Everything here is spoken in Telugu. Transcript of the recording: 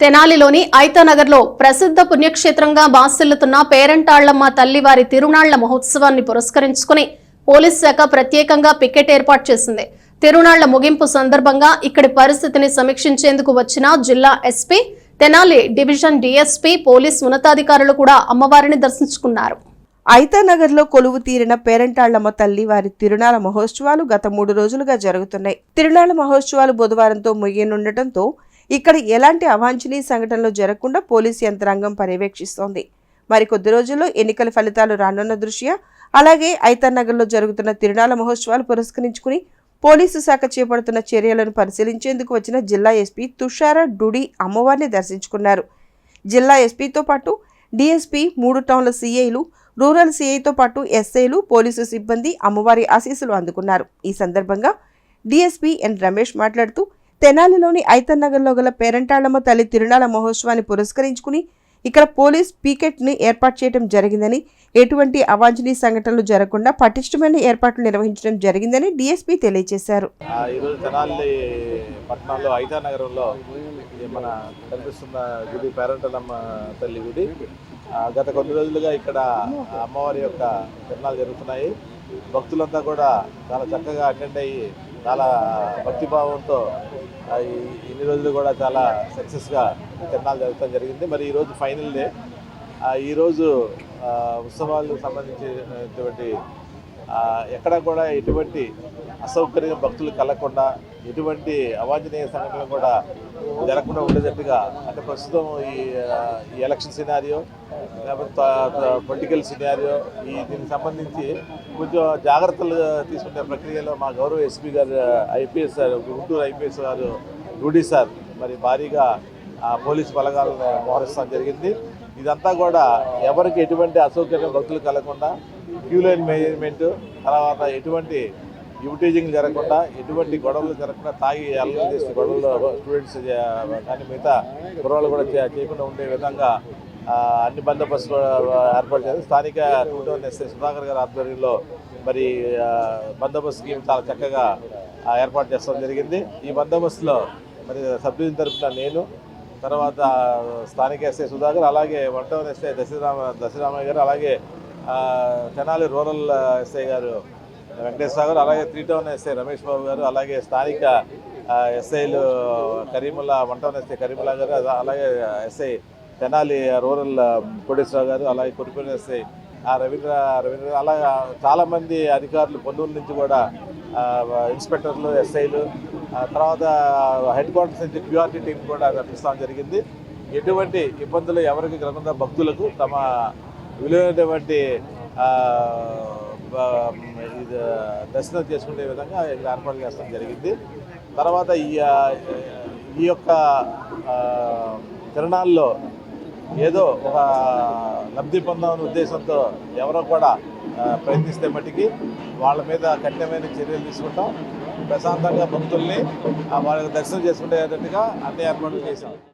తెనాలిలోని ఐతానగర్లో ప్రసిద్ధ పుణ్యక్షేత్రంగా బాసిల్లుతున్న పేరంటాళ్ళమ్మ తల్లివారి తిరునాళ్ళ మహోత్సవాన్ని పురస్కరించుకుని పోలీస్ శాఖ ప్రత్యేకంగా పికెట్ ఏర్పాటు చేసింది. తిరునాళ్ళ ముగింపు సందర్భంగా ఇక్కడి పరిస్థితిని సమీక్షించేందుకు వచ్చిన జిల్లా SP Tenali division DSP police ఉన్నతాధికారులు కూడా అమ్మవారిని దర్శించుకున్నారు. ఐతానగర్లో కొలువు తీరిన పేరంటాళ్ళమ్మ తల్లి వారి తిరునాళ మహోత్సవాలు గత మూడు రోజులుగా జరుగుతున్నాయి. తిరునాళ మహోత్సవాలు బుధవారంతో ముగియనుండటంతో ఇక్కడ ఎలాంటి అవాంఛనీయ సంఘటనలు జరగకుండా పోలీసు యంత్రాంగం పర్యవేక్షిస్తోంది. మరికొద్ది రోజుల్లో ఎన్నికల ఫలితాలు రానున్న దృష్ట్యా అలాగే ఐతన్నగర్లో జరుగుతున్న తిరునాళ మహోత్సవాలు పురస్కరించుకుని పోలీసు శాఖ చేపడుతున్న చర్యలను పరిశీలించేందుకు వచ్చిన జిల్లా ఎస్పీ తుషార డుడి అమ్మవారిని దర్శించుకున్నారు. జిల్లా ఎస్పీతో పాటు డిఎస్పీ మూడు టౌన్ల సీఐలు రూరల్ సీఐతో పాటు ఎస్ఐలు పోలీసు సిబ్బంది అమ్మవారి ఆశీస్సులు అందుకున్నారు. ఈ సందర్భంగా డిఎస్పీ ఎన్ రమేష్ మాట్లాడుతూ తెనాలిలోని ఐతన్నగర్లో గల పేరంటాళమ్మ తల్లి తిరునాళ మహోత్సవాన్ని పురస్కరించుకుని ఇక్కడ పోలీస్ పీకెట్ని ఏర్పాటు చేయడం జరిగిందని ఎటువంటి అవాంఛనీయ సంఘటనలు జరగకుండా పటిష్టమైన ఏర్పాట్లు నిర్వహించడం జరిగిందని డిఎస్పీ తెలియజేశారు. ఈరోజు తెనాలి పట్టణంలో ఐదా నగరంలో మన కనిపిస్తున్న గుడి పేరంటలమ్మ తల్లి గుడి. గత కొన్ని రోజులుగా ఇక్కడ అమ్మవారి యొక్క తిరణాలు జరుగుతున్నాయి. భక్తులంతా కూడా చాలా చక్కగా అటెండ్ అయ్యి చాలా భక్తిభావంతో ఇన్ని రోజులు కూడా చాలా సక్సెస్గా తిరణాలు జరగడం జరిగింది. మరి ఈరోజు ఫైనల్ డే. ఈరోజు ఉత్సవాలకు సంబంధించినటువంటి ఎక్కడ కూడా ఎటువంటి అసౌకర్యం భక్తులు కలగకుండా ఎటువంటి అవాంఛనీయ సంఘటనలు కూడా జరగకుండా ఉండేటట్టుగా అంటే ప్రస్తుతం ఈ ఈ ఎలక్షన్ సినారియో లేకపోతే పొలిటికల్ సినారియో ఈ దీనికి సంబంధించి కొంచెం జాగ్రత్తలు తీసుకునే ప్రక్రియలో మా గౌరవ ఎస్పీ గారు ఐపీఎస్ సార్ గుంటూరు ఐపీఎస్ గారు రూడీ సార్ మరి భారీగా ఆ, పోలీస్ బలగాలను మోహరిస్తాం జరిగింది. ఇదంతా కూడా ఎవరికి ఎటువంటి అసౌకర్యం భక్తులు కలగకుండా క్యూ లైన్ మేనేజ్మెంట్ తర్వాత ఎటువంటి యూటేజింగ్ జరగకుండా ఎటువంటి గొడవలు జరగకుండా తాగి అల్లరి చేసే గొడవలు స్టూడెంట్స్ కానీ మిగతా కుర్రాళ్ళు కూడా చేయకుండా ఉండే విధంగా అన్ని బందోబస్తు ఏర్పాటు చేయాలి స్థానిక టూ టౌన్ ఎస్ఐ సుధాకర్ గారి ఆధ్వర్యంలో మరి బందోబస్తు స్కీమ్ చాలా చక్కగా ఏర్పాటు చేస్తాం జరిగింది. ఈ బందోబస్తులో మరి సభ్యుని తరఫున నేను తర్వాత స్థానిక ఎస్ఐ సుధాకర్ అలాగే one town SI Dasarama Dasaramaiah గారు అలాగే తెనాలి రూరల్ ఎస్ఐ గారు వెంకటేశ్వర గారు అలాగే three town SI Ramesh Babu గారు అలాగే స్థానిక ఎస్ఐలు Karimulla one town SI Karimulla గారు అలాగే ఎస్ఐ తెనాలి రూరల్ కోటేశ్వరరావు గారు అలాగే కొరిపల్లి ఎస్ఐ ఆ రవీంద్ర రవీంద్ర అలా చాలామంది అధికారులు పొన్నూరు నుంచి కూడా ఇన్స్పెక్టర్లు ఎస్ఐలు తర్వాత హెడ్ క్వార్టర్స్ నుంచి క్యూఆర్టీ టీం కూడా రప్పిస్తాం జరిగింది. ఎటువంటి ఇబ్బందులు ఎవరికి కలగకుండా భక్తులకు తమ విలువైనటువంటి దర్శనం చేసుకునే విధంగా ఇక్కడ ఏర్పాటు చేస్తాం జరిగింది. తర్వాత ఈ ఈ యొక్క తిరణాల్లో ఏదో ఒక లబ్ధి పొందామనే ఉద్దేశంతో ఎవరో కూడా ప్రయత్నిస్తే మట్టికి వాళ్ళ మీద కఠినమైన చర్యలు తీసుకుంటాం. ప్రశాంతంగా భక్తుల్ని వాళ్ళకి దర్శనం చేసుకునేటట్టుగా అన్ని ఏర్పాట్లు చేశాం.